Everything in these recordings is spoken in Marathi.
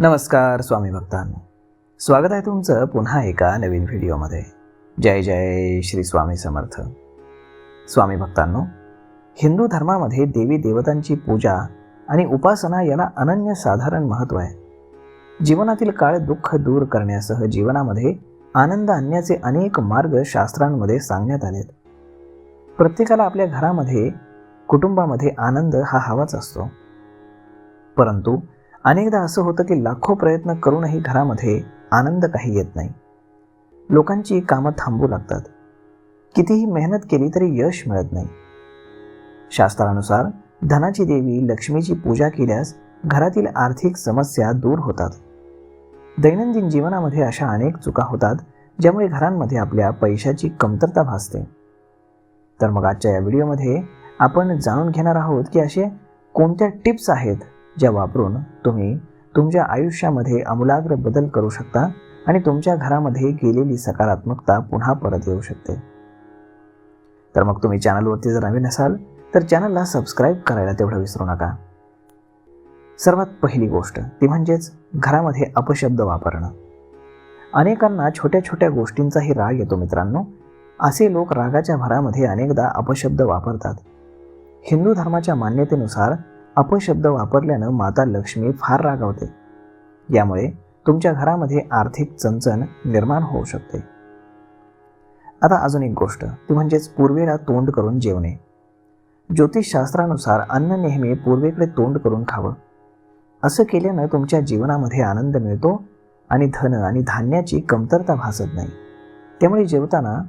नमस्कार स्वामी भक्तांनो. स्वागत आहे तुमचं पुन्हा एका नवीन व्हिडिओमध्ये. जय जय श्री स्वामी समर्थ. स्वामी भक्तांनो हिंदू धर्मामध्ये देवी देवतांची पूजा आणि उपासना याला अनन्यसाधारण महत्त्व आहे. जीवनातील काळ दुःख दूर करण्यासह जीवनामध्ये आनंद आणण्याचे अनेक मार्ग शास्त्रांमध्ये सांगण्यात आलेत. प्रत्येकाला आपल्या घरामध्ये कुटुंबामध्ये आनंद हा हवाच असतो. परंतु अनेकदा असं होतं की लाखो प्रयत्न करूनही घरामध्ये आनंद काही येत नाही. लोकांची कामं थांबू लागतात. कितीही मेहनत केली तरी यश मिळत नाही. शास्त्रानुसार धनाची देवी लक्ष्मीची पूजा केल्यास घरातील आर्थिक समस्या दूर होतात. दैनंदिन जीवनामध्ये अशा अनेक चुका होतात ज्यामुळे घरांमध्ये आपल्या पैशाची कमतरता भासते. तर मग आजच्या या व्हिडिओमध्ये आपण जाणून घेणार आहोत की असे कोणत्या टिप्स आहेत ज्या वापरून तुम्ही तुमच्या आयुष्यामध्ये आमूलाग्र बदल करू शकता आणि तुमच्या घरामध्ये गेलेली सकारात्मकता पुन्हा परत येऊ शकते. तर मग तुम्ही चॅनलवरती जर नवीन असाल तर चॅनलला सबस्क्राईब करायला तेवढं विसरू नका. सर्वात पहिली गोष्ट ती म्हणजेच घरामध्ये अपशब्द वापरणं. अनेकांना छोट्या छोट्या गोष्टींचाही राग येतो मित्रांनो. असे लोक रागाच्या भरामध्ये अनेकदा अपशब्द वापरतात. हिंदू धर्माच्या मान्यतेनुसार अपशब्द वापरल्यानं माता लक्ष्मी फार रागावते. यामुळे तुमच्या घरामध्ये आर्थिक चणचण निर्माण होऊ शकते. आता अजून एक गोष्ट ती म्हणजेच पूर्वेला तोंड करून जेवणे. ज्योतिषशास्त्रानुसार अन्न नेहमी पूर्वेकडे तोंड करून खावं. असं केल्यानं तुमच्या जीवनामध्ये आनंद मिळतो आणि धन आणि धान्याची कमतरता भासत नाही. त्यामुळे जेवताना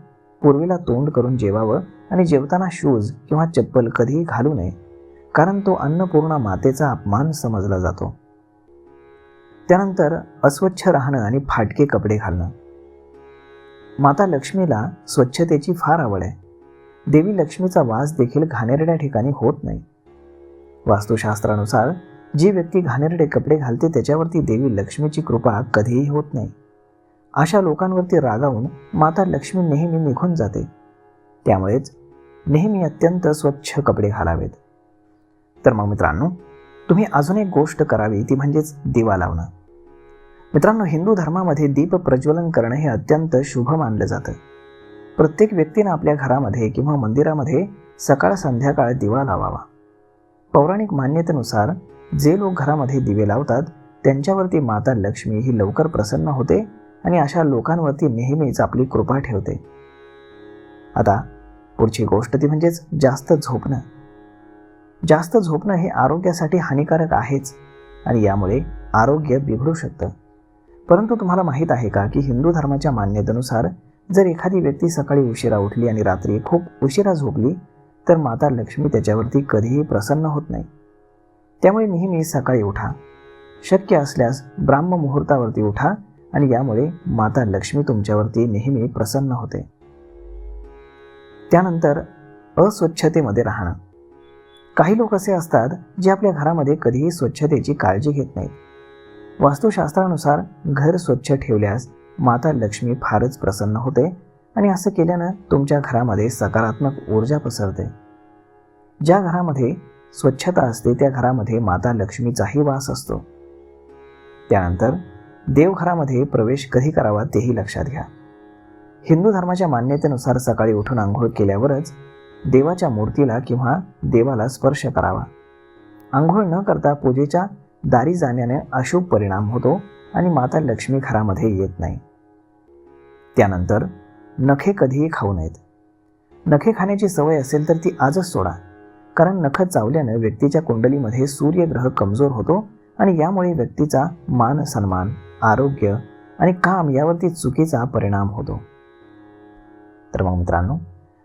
पूर्वेला तोंड करून जेवावं आणि जेवताना शूज किंवा चप्पल कधीही घालू नये कारण तो अन्नपूर्णा मातेचा अपमान समजला जातो. त्यानंतर अस्वच्छ राहणं आणि फाटके कपडे घालणं. माता लक्ष्मीला स्वच्छतेची फार आवड आहे. देवी लक्ष्मीचा वास देखील घाणेरड्या ठिकाणी होत नाही. वास्तुशास्त्रानुसार जी व्यक्ती घाणेरडे कपडे घालते त्याच्यावरती देवी लक्ष्मीची कृपा कधीही होत नाही. अशा लोकांवरती रागावून माता लक्ष्मी नेहमी निघून जाते. त्यामुळेच नेहमी अत्यंत स्वच्छ कपडे घालावेत. तर मग मित्रांनो तुम्ही अजून एक गोष्ट करावी ती म्हणजेच दिवा लावणं. मित्रांनो हिंदू धर्मामध्ये दीप प्रज्वलन करणं हे अत्यंत शुभ मानलं जातं. प्रत्येक व्यक्तीनं आपल्या घरामध्ये किंवा मंदिरामध्ये सकाळ संध्याकाळ दिवा लावावा. पौराणिक मान्यतेनुसार जे लोक घरामध्ये दिवे लावतात त्यांच्यावरती माता लक्ष्मी ही लवकर प्रसन्न होते आणि अशा लोकांवरती नेहमीच आपली कृपा ठेवते. आता पुढची गोष्ट ती म्हणजेच जास्त झोपणं. जास्त झोपणं हे आरोग्यासाठी हानिकारक आहेच. आणि यामुळे आरोग्य बिघडू शकतं. परंतु तुम्हाला माहीत आहे का की हिंदू धर्माच्या मान्यतेनुसार जर एखादी व्यक्ती सकाळी उशिरा उठली आणि रात्री खूप उशिरा झोपली तर माता लक्ष्मी त्याच्यावरती कधीही प्रसन्न होत नाही. त्यामुळे नेहमी सकाळी उठा. शक्य असल्यास ब्राह्म मुहूर्तावरती उठा आणि यामुळे माता लक्ष्मी तुमच्यावरती नेहमी प्रसन्न होते. त्यानंतर अस्वच्छतेमध्ये राहणं. काही लोक असे असतात जे आपल्या घरामध्ये कधीही स्वच्छतेची काळजी घेत नाहीत. वास्तुशास्त्रानुसार घर स्वच्छ ठेवल्यास माता लक्ष्मी फारच प्रसन्न होते आणि असं केल्यानं तुमच्या घरामध्ये सकारात्मक ऊर्जा पसरते. ज्या घरामध्ये स्वच्छता असते त्या घरामध्ये माता लक्ष्मीचाही वास असतो. त्यानंतर देवघरामध्ये प्रवेश कधी करावा तेही लक्षात घ्या. हिंदू धर्माच्या मान्यतेनुसार सकाळी उठून आंघोळ केल्यावरच देवाच्या मूर्तीला किंवा देवाला स्पर्श करावा. आंघोळ न करता पूजेच्या दारी जाण्याने अशुभ परिणाम होतो आणि माता लक्ष्मी घरामध्ये येत नाही. त्यानंतर नखे कधीही खाऊ नयेत. नखे खाण्याची सवय असेल तर ती आजच सोडा कारण नख चावल्यानं व्यक्तीच्या कुंडलीमध्ये सूर्यग्रह कमजोर होतो आणि यामुळे व्यक्तीचा मान सन्मान आरोग्य आणि काम यावरती चुकीचा परिणाम होतो. तर मग मित्रांनो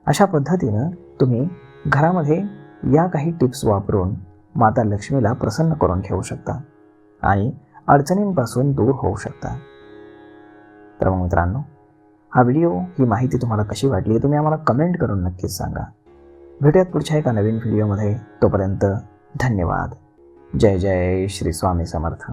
अशा पद्धतीनं तुम्ही घरामध्ये या काही टिप्स वापरून माता लक्ष्मीला प्रसन्न करून घेऊ शकता आणि अडचणींपासून दूर होऊ शकता. तर मग मित्रांनो हा व्हिडिओ ही माहिती तुम्हाला कशी वाटली तुम्ही आम्हाला कमेंट करून नक्कीच सांगा. भेटूयात पुढच्या एका नवीन व्हिडिओमध्ये. तोपर्यंत धन्यवाद. जय जय श्री स्वामी समर्थ.